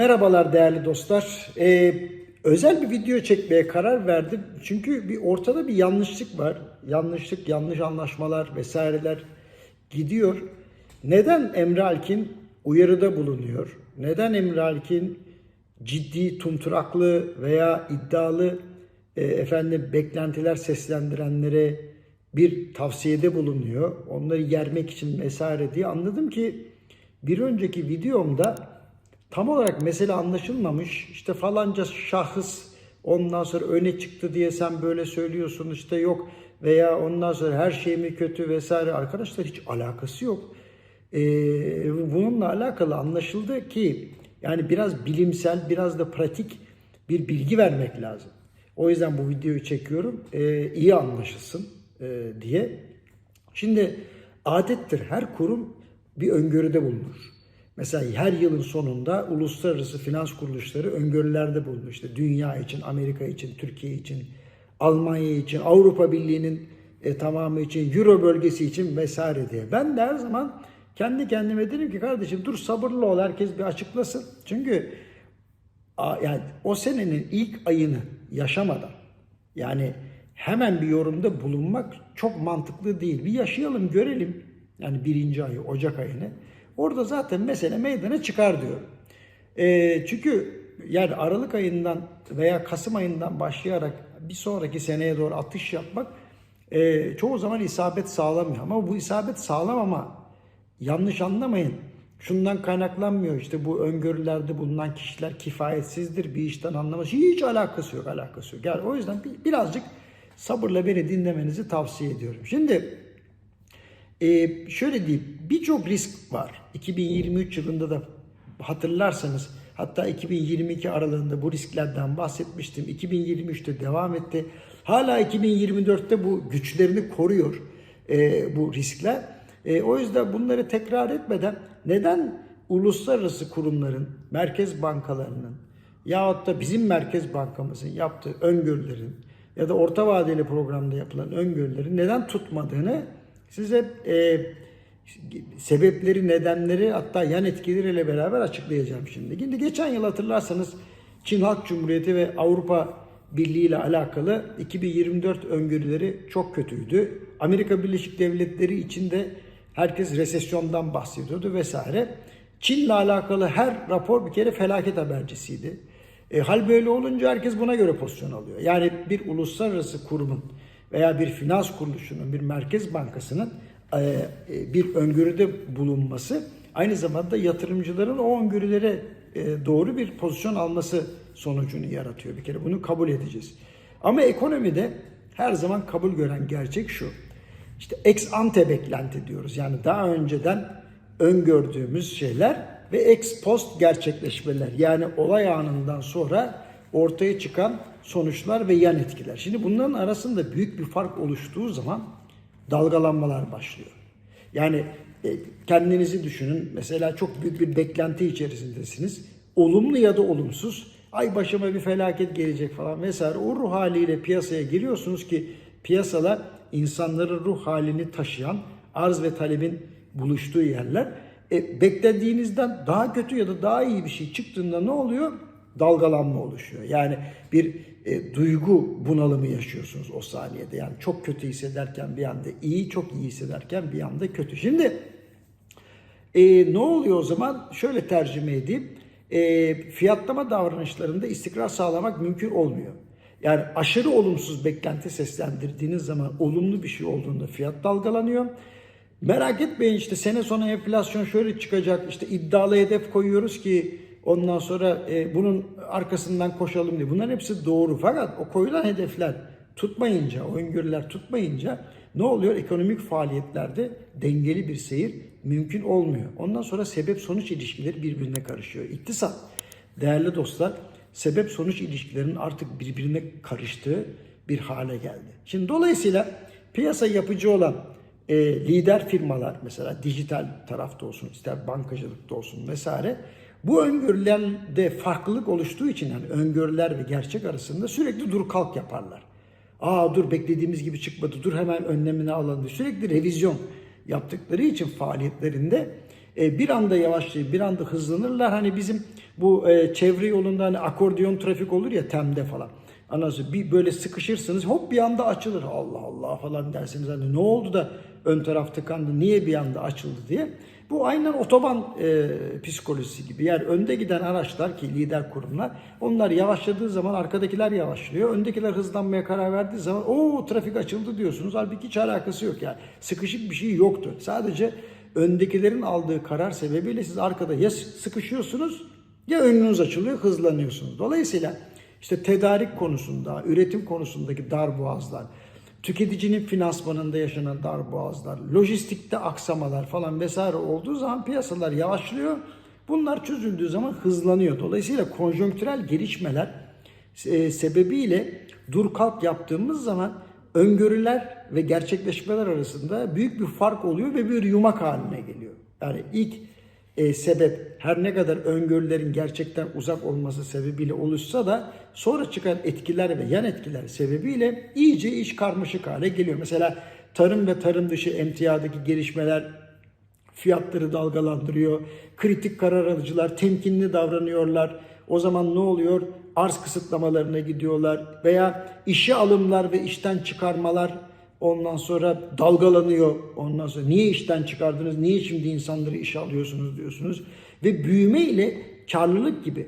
Merhabalar değerli dostlar. Ee, özel bir video çekmeye karar verdim. Çünkü bir ortada bir yanlışlık var. Yanlışlık, yanlış anlaşmalar vesaireler gidiyor. Neden Emre Alkin uyarıda bulunuyor? Neden Emre Alkin ciddi, tumturaklı veya iddialı e, efendim beklentiler seslendirenlere bir tavsiyede bulunuyor. Onları yermek için vesaire diye anladım ki bir önceki videomda tam olarak mesele anlaşılmamış. İşte falanca şahıs ondan sonra öne çıktı diye sen böyle söylüyorsun işte yok veya ondan sonra her şey mi kötü vesaire arkadaşlar hiç alakası yok. Ee, bununla alakalı anlaşıldı ki yani biraz bilimsel biraz da pratik bir bilgi vermek lazım. O yüzden bu videoyu çekiyorum. Ee, iyi anlaşılsın e, diye. Şimdi adettir her kurum bir öngörüde bulunur. Mesela her yılın sonunda uluslararası finans kuruluşları öngörülerde bulunur. İşte dünya için, Amerika için, Türkiye için, Almanya için, Avrupa Birliği'nin e, tamamı için, Euro bölgesi için vesaire diye. Ben de her zaman kendi kendime derim ki kardeşim dur sabırlı ol herkes bir açıklasın. Çünkü a- yani o senenin ilk ayını yaşamadan yani hemen bir yorumda bulunmak çok mantıklı değil. Bir yaşayalım görelim yani birinci ayı Ocak ayını. Orada zaten mesele meydana çıkar diyorum. Ee, çünkü yani Aralık ayından veya Kasım ayından başlayarak bir sonraki seneye doğru atış yapmak e, çoğu zaman isabet sağlamıyor. Ama bu isabet sağlamama yanlış anlamayın. Şundan kaynaklanmıyor işte bu öngörülerde bulunan kişiler kifayetsizdir bir işten anlaması hiç alakası yok alakası yok. Yani o yüzden bir- birazcık sabırla beni dinlemenizi tavsiye ediyorum. Şimdi ee, şöyle diyeyim, birçok risk var. 2023 yılında da hatırlarsanız hatta 2022 aralığında bu risklerden bahsetmiştim. 2023'te devam etti. Hala 2024'te bu güçlerini koruyor e, bu riskler. E, o yüzden bunları tekrar etmeden neden uluslararası kurumların, merkez bankalarının yahut da bizim merkez bankamızın yaptığı öngörülerin ya da orta vadeli programda yapılan öngörülerin neden tutmadığını size e, sebepleri, nedenleri hatta yan etkileriyle beraber açıklayacağım şimdi. Şimdi geçen yıl hatırlarsanız Çin Halk Cumhuriyeti ve Avrupa Birliği ile alakalı 2024 öngörüleri çok kötüydü. Amerika Birleşik Devletleri için de herkes resesyondan bahsediyordu vesaire. Çin'le alakalı her rapor bir kere felaket habercisiydi. E, hal böyle olunca herkes buna göre pozisyon alıyor. Yani bir uluslararası kurumun veya bir finans kuruluşunun, bir merkez bankasının bir öngörüde bulunması aynı zamanda yatırımcıların o öngörülere e, doğru bir pozisyon alması sonucunu yaratıyor. Bir kere bunu kabul edeceğiz. Ama ekonomide her zaman kabul gören gerçek şu. İşte ex ante beklenti diyoruz. Yani daha önceden öngördüğümüz şeyler ve ex post gerçekleşmeler. Yani olay anından sonra ortaya çıkan sonuçlar ve yan etkiler. Şimdi bunların arasında büyük bir fark oluştuğu zaman dalgalanmalar başlıyor. Yani e, kendinizi düşünün. Mesela çok büyük bir beklenti içerisindesiniz. Olumlu ya da olumsuz. Ay başıma bir felaket gelecek falan vesaire. O ruh haliyle piyasaya giriyorsunuz ki piyasalar insanların ruh halini taşıyan arz ve talebin buluştuğu yerler. E, beklediğinizden daha kötü ya da daha iyi bir şey çıktığında ne oluyor? Dalgalanma oluşuyor. Yani bir e, duygu bunalımı yaşıyorsunuz o saniyede. Yani çok kötü hissederken bir anda iyi, çok iyi hissederken bir anda kötü. Şimdi e, ne oluyor o zaman? Şöyle tercüme edeyim. E, fiyatlama davranışlarında istikrar sağlamak mümkün olmuyor. Yani aşırı olumsuz beklenti seslendirdiğiniz zaman olumlu bir şey olduğunda fiyat dalgalanıyor. Merak etmeyin işte sene sonu enflasyon şöyle çıkacak işte iddialı hedef koyuyoruz ki ondan sonra e, bunun arkasından koşalım diye. Bunların hepsi doğru fakat o koyulan hedefler tutmayınca, o öngörüler tutmayınca ne oluyor? Ekonomik faaliyetlerde dengeli bir seyir mümkün olmuyor. Ondan sonra sebep sonuç ilişkileri birbirine karışıyor. İktisat değerli dostlar sebep sonuç ilişkilerinin artık birbirine karıştığı bir hale geldi. Şimdi dolayısıyla piyasa yapıcı olan e, lider firmalar mesela dijital tarafta olsun ister bankacılıkta olsun vesaire bu öngörülerde farklılık oluştuğu için yani öngörüler ve gerçek arasında sürekli dur kalk yaparlar. Aa dur beklediğimiz gibi çıkmadı dur hemen önlemini alalım. Sürekli revizyon yaptıkları için faaliyetlerinde e, bir anda yavaşlayıp bir anda hızlanırlar. Hani bizim bu e, çevre yolunda hani akordeon trafik olur ya temde falan. Anladın bir böyle sıkışırsınız hop bir anda açılır. Allah Allah falan dersiniz. Hani ne oldu da ön taraf tıkandı niye bir anda açıldı diye. Bu aynen otoban e, psikolojisi gibi. Yani önde giden araçlar ki lider kurumlar onlar yavaşladığı zaman arkadakiler yavaşlıyor. Öndekiler hızlanmaya karar verdiği zaman o trafik açıldı diyorsunuz. Halbuki hiç alakası yok yani. Sıkışık bir şey yoktu. Sadece öndekilerin aldığı karar sebebiyle siz arkada ya sıkışıyorsunuz ya önünüz açılıyor hızlanıyorsunuz. Dolayısıyla işte tedarik konusunda, üretim konusundaki darboğazlar, tüketicinin finansmanında yaşanan darboğazlar, lojistikte aksamalar falan vesaire olduğu zaman piyasalar yavaşlıyor. Bunlar çözüldüğü zaman hızlanıyor. Dolayısıyla konjonktürel gelişmeler e, sebebiyle dur kalk yaptığımız zaman öngörüler ve gerçekleşmeler arasında büyük bir fark oluyor ve bir yumak haline geliyor. Yani ilk e, sebep her ne kadar öngörülerin gerçekten uzak olması sebebiyle oluşsa da sonra çıkan etkiler ve yan etkiler sebebiyle iyice iş karmaşık hale geliyor. Mesela tarım ve tarım dışı emtiyadaki gelişmeler fiyatları dalgalandırıyor. Kritik karar alıcılar temkinli davranıyorlar. O zaman ne oluyor? Arz kısıtlamalarına gidiyorlar veya işe alımlar ve işten çıkarmalar ondan sonra dalgalanıyor. Ondan sonra niye işten çıkardınız? Niye şimdi insanları işe alıyorsunuz diyorsunuz. Ve büyüme ile karlılık gibi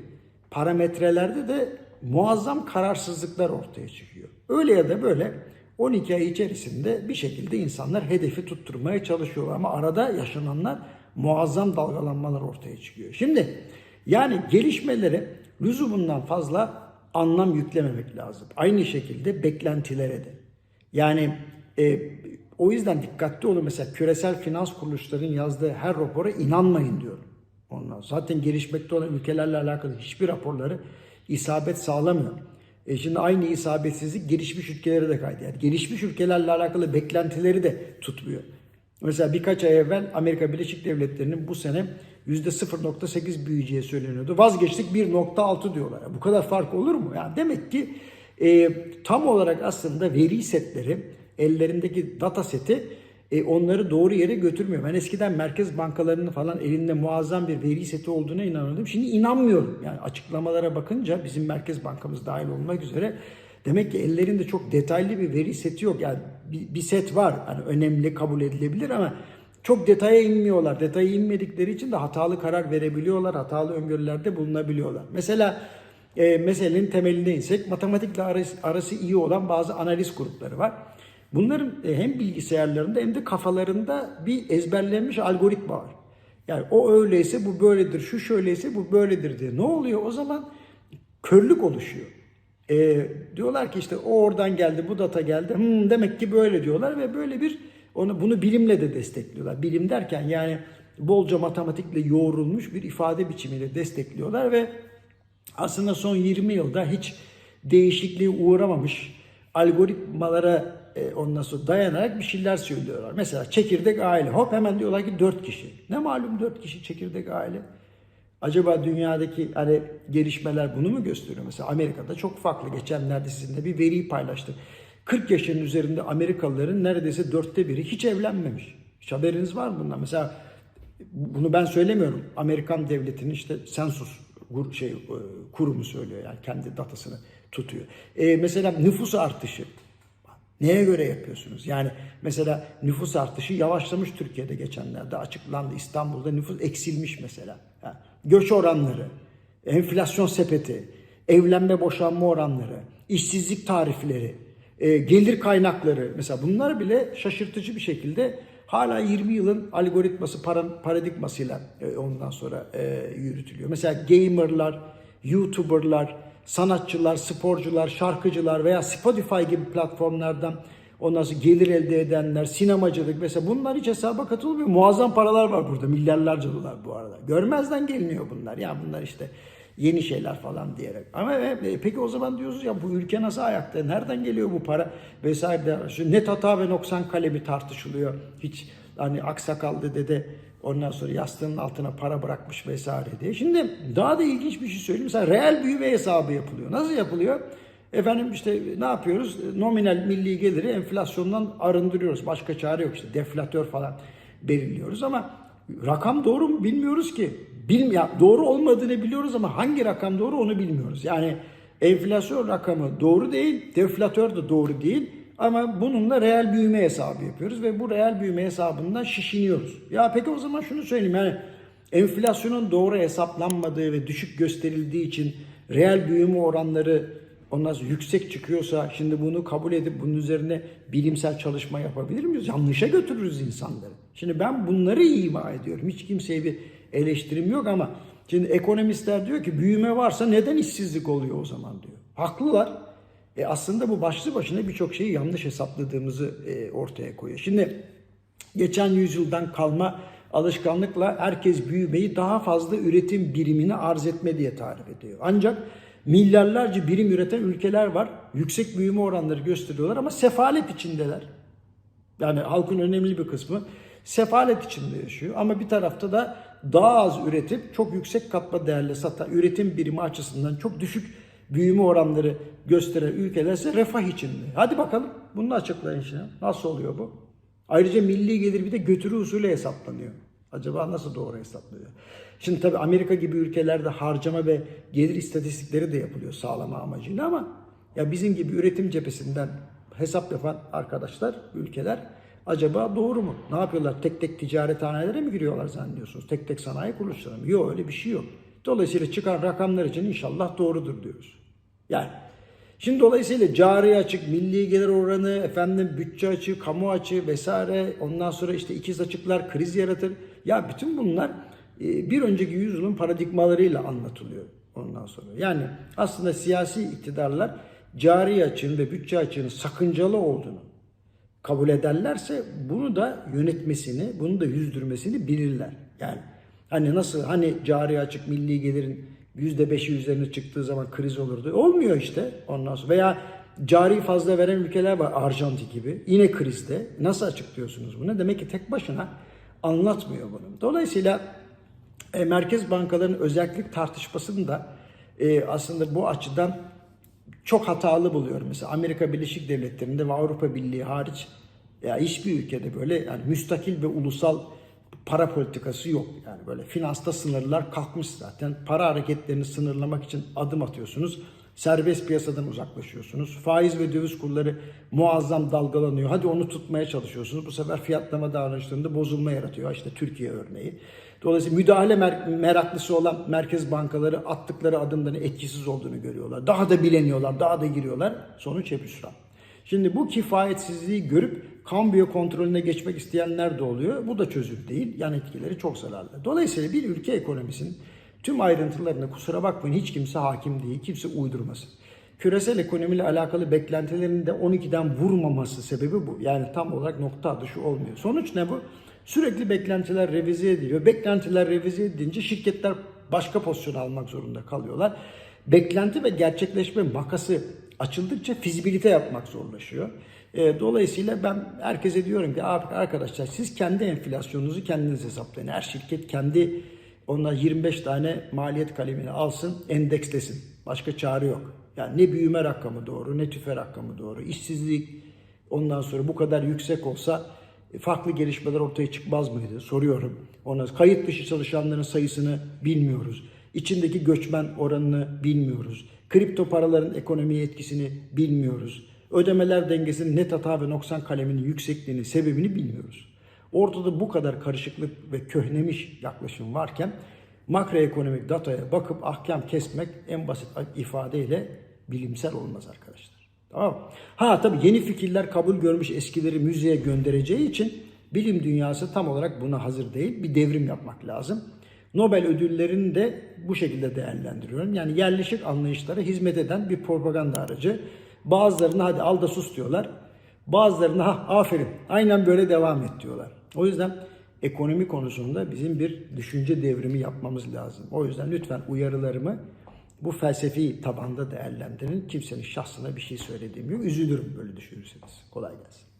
parametrelerde de muazzam kararsızlıklar ortaya çıkıyor. Öyle ya da böyle 12 ay içerisinde bir şekilde insanlar hedefi tutturmaya çalışıyorlar ama arada yaşananlar muazzam dalgalanmalar ortaya çıkıyor. Şimdi yani gelişmelere lüzumundan fazla anlam yüklememek lazım. Aynı şekilde beklentilere de. Yani e, o yüzden dikkatli olun. Mesela küresel finans kuruluşlarının yazdığı her rapora inanmayın diyorum. Onlar zaten gelişmekte olan ülkelerle alakalı hiçbir raporları isabet sağlamıyor. E şimdi aynı isabetsizlik gelişmiş ülkelere de kaydı. Yani gelişmiş ülkelerle alakalı beklentileri de tutmuyor. Mesela birkaç ay evvel Amerika Birleşik Devletleri'nin bu sene %0.8 büyüyeceği söyleniyordu. Vazgeçtik 1.6 diyorlar. Bu kadar fark olur mu? Yani demek ki e, tam olarak aslında veri setleri, ellerindeki data seti e, onları doğru yere götürmüyor. Ben eskiden merkez bankalarının falan elinde muazzam bir veri seti olduğuna inanıyordum. Şimdi inanmıyorum. Yani açıklamalara bakınca bizim merkez bankamız dahil olmak üzere demek ki ellerinde çok detaylı bir veri seti yok. Yani bir, bir set var. Hani önemli kabul edilebilir ama çok detaya inmiyorlar. Detaya inmedikleri için de hatalı karar verebiliyorlar. Hatalı öngörülerde bulunabiliyorlar. Mesela e, meselenin temeline insek matematikle arası, arası iyi olan bazı analiz grupları var. Bunların e, hem bilgisayarlarında hem de kafalarında bir ezberlenmiş algoritma var. Yani o öyleyse bu böyledir, şu şöyleyse bu böyledir diye. Ne oluyor? O zaman körlük oluşuyor. E, diyorlar ki işte o oradan geldi, bu data geldi. Hmm, demek ki böyle diyorlar ve böyle bir onu bunu bilimle de destekliyorlar. Bilim derken yani bolca matematikle yoğrulmuş bir ifade biçimiyle destekliyorlar ve aslında son 20 yılda hiç değişikliğe uğramamış algoritmalara e, ondan sonra dayanarak bir şeyler söylüyorlar. Mesela çekirdek aile. Hop hemen diyorlar ki 4 kişi. Ne malum 4 kişi çekirdek aile? Acaba dünyadaki hani gelişmeler bunu mu gösteriyor? Mesela Amerika'da çok farklı. Geçenlerde sizinle bir veriyi paylaştım. 40 yaşın üzerinde Amerikalıların neredeyse dörtte biri hiç evlenmemiş. Hiç haberiniz var mı bundan? Mesela bunu ben söylemiyorum. Amerikan devletinin işte sensus şey e, kurumu söylüyor yani kendi datasını tutuyor. E, mesela nüfus artışı. Neye göre yapıyorsunuz? Yani mesela nüfus artışı yavaşlamış Türkiye'de geçenlerde açıklandı. İstanbul'da nüfus eksilmiş mesela. Yani göç oranları, enflasyon sepeti, evlenme boşanma oranları, işsizlik tarifleri, e, gelir kaynakları mesela bunlar bile şaşırtıcı bir şekilde hala 20 yılın algoritması paradigmasıyla e, ondan sonra e, yürütülüyor. Mesela gamerlar, youtuberlar, sanatçılar, sporcular, şarkıcılar veya Spotify gibi platformlardan ondan sonra gelir elde edenler, sinemacılık mesela bunlar hiç hesaba katılmıyor. Muazzam paralar var burada. Milyarlarca dolar bu arada. Görmezden geliniyor bunlar. Ya bunlar işte yeni şeyler falan diyerek. Ama e, peki o zaman diyoruz ya bu ülke nasıl ayakta? Nereden geliyor bu para vesaire? Şu net hata ve noksan kalemi tartışılıyor. Hiç hani aksakallı dede ondan sonra yastığının altına para bırakmış vesaire diye. Şimdi daha da ilginç bir şey söyleyeyim. Mesela reel büyüme hesabı yapılıyor. Nasıl yapılıyor? Efendim işte ne yapıyoruz? Nominal milli geliri enflasyondan arındırıyoruz. Başka çare yok işte deflatör falan belirliyoruz ama rakam doğru mu bilmiyoruz ki. Bilmi ya doğru olmadığını biliyoruz ama hangi rakam doğru onu bilmiyoruz. Yani enflasyon rakamı doğru değil, deflatör de doğru değil. Ama bununla reel büyüme hesabı yapıyoruz ve bu reel büyüme hesabından şişiniyoruz. Ya peki o zaman şunu söyleyeyim yani enflasyonun doğru hesaplanmadığı ve düşük gösterildiği için reel büyüme oranları ondan sonra yüksek çıkıyorsa şimdi bunu kabul edip bunun üzerine bilimsel çalışma yapabilir miyiz? Yanlışa götürürüz insanları. Şimdi ben bunları ima ediyorum. Hiç kimseye bir eleştirim yok ama şimdi ekonomistler diyor ki büyüme varsa neden işsizlik oluyor o zaman diyor. Haklılar. E aslında bu başlı başına birçok şeyi yanlış hesapladığımızı e, ortaya koyuyor. Şimdi geçen yüzyıldan kalma alışkanlıkla herkes büyümeyi daha fazla üretim birimini arz etme diye tarif ediyor. Ancak milyarlarca birim üreten ülkeler var. Yüksek büyüme oranları gösteriyorlar ama sefalet içindeler. Yani halkın önemli bir kısmı sefalet içinde yaşıyor. Ama bir tarafta da daha az üretip çok yüksek katma değerli satan üretim birimi açısından çok düşük büyüme oranları gösteren ülkeler ise refah içinde. Hadi bakalım bunu açıklayın şimdi. Nasıl oluyor bu? Ayrıca milli gelir bir de götürü usulü hesaplanıyor. Acaba nasıl doğru hesaplanıyor? Şimdi tabii Amerika gibi ülkelerde harcama ve gelir istatistikleri de yapılıyor sağlama amacıyla ama ya bizim gibi üretim cephesinden hesap yapan arkadaşlar, ülkeler acaba doğru mu? Ne yapıyorlar? Tek tek ticarethanelere mi giriyorlar zannediyorsunuz? Tek tek sanayi kuruluşlarına mı? Yok öyle bir şey yok. Dolayısıyla çıkan rakamlar için inşallah doğrudur diyoruz. Yani Şimdi dolayısıyla cari açık, milli gelir oranı, efendim bütçe açığı, kamu açığı vesaire, ondan sonra işte ikiz açıklar kriz yaratır. Ya bütün bunlar e, bir önceki yüzyılın paradigmalarıyla anlatılıyor ondan sonra. Yani aslında siyasi iktidarlar cari açığın ve bütçe açığının sakıncalı olduğunu kabul ederlerse bunu da yönetmesini, bunu da yüzdürmesini bilirler. Yani hani nasıl hani cari açık milli gelirin %5'i üzerine çıktığı zaman kriz olurdu. Olmuyor işte ondan sonra. Veya cari fazla veren ülkeler var Arjantin gibi. Yine krizde. Nasıl açıklıyorsunuz bunu? Demek ki tek başına anlatmıyor bunu. Dolayısıyla e, merkez bankalarının özellik tartışmasını da e, aslında bu açıdan çok hatalı buluyorum. Mesela Amerika Birleşik Devletleri'nde ve Avrupa Birliği hariç ya hiçbir ülkede böyle yani müstakil ve ulusal para politikası yok. Yani böyle finansta sınırlar kalkmış zaten. Para hareketlerini sınırlamak için adım atıyorsunuz. Serbest piyasadan uzaklaşıyorsunuz. Faiz ve döviz kurları muazzam dalgalanıyor. Hadi onu tutmaya çalışıyorsunuz. Bu sefer fiyatlama davranışlarında bozulma yaratıyor. İşte Türkiye örneği. Dolayısıyla müdahale mer- meraklısı olan merkez bankaları attıkları adımların etkisiz olduğunu görüyorlar. Daha da bileniyorlar, daha da giriyorlar. Sonuç hep hüsran. Şimdi bu kifayetsizliği görüp kambiyo kontrolüne geçmek isteyenler de oluyor. Bu da çözüm değil. Yan etkileri çok zararlı. Dolayısıyla bir ülke ekonomisinin tüm ayrıntılarına kusura bakmayın hiç kimse hakim değil. Kimse uydurmasın. Küresel ekonomiyle alakalı beklentilerin de 12'den vurmaması sebebi bu. Yani tam olarak nokta atışı olmuyor. Sonuç ne bu? Sürekli beklentiler revize ediliyor. Beklentiler revize edilince şirketler başka pozisyon almak zorunda kalıyorlar. Beklenti ve gerçekleşme makası açıldıkça fizibilite yapmak zorlaşıyor. E, dolayısıyla ben herkese diyorum ki "Abi arkadaşlar siz kendi enflasyonunuzu kendiniz hesaplayın. Her şirket kendi onlar 25 tane maliyet kalemini alsın, endekslesin. Başka çare yok. Yani ne büyüme rakamı doğru, ne tüfe rakamı doğru. İşsizlik ondan sonra bu kadar yüksek olsa e, farklı gelişmeler ortaya çıkmaz mıydı? Soruyorum. Ona kayıt dışı çalışanların sayısını bilmiyoruz. İçindeki göçmen oranını bilmiyoruz. Kripto paraların ekonomiye etkisini bilmiyoruz. Ödemeler dengesinin net hata ve noksan kaleminin yüksekliğini, sebebini bilmiyoruz. Ortada bu kadar karışıklık ve köhnemiş yaklaşım varken makroekonomik dataya bakıp ahkam kesmek en basit ifadeyle bilimsel olmaz arkadaşlar. Tamam? Ha tabii yeni fikirler kabul görmüş eskileri müzeye göndereceği için bilim dünyası tam olarak buna hazır değil. Bir devrim yapmak lazım. Nobel ödüllerini de bu şekilde değerlendiriyorum. Yani yerleşik anlayışlara hizmet eden bir propaganda aracı. Bazılarına hadi al da sus diyorlar. Bazılarına ha aferin aynen böyle devam et diyorlar. O yüzden ekonomi konusunda bizim bir düşünce devrimi yapmamız lazım. O yüzden lütfen uyarılarımı bu felsefi tabanda değerlendirin. Kimsenin şahsına bir şey söylediğim yok. Üzülürüm böyle düşünürseniz. Kolay gelsin.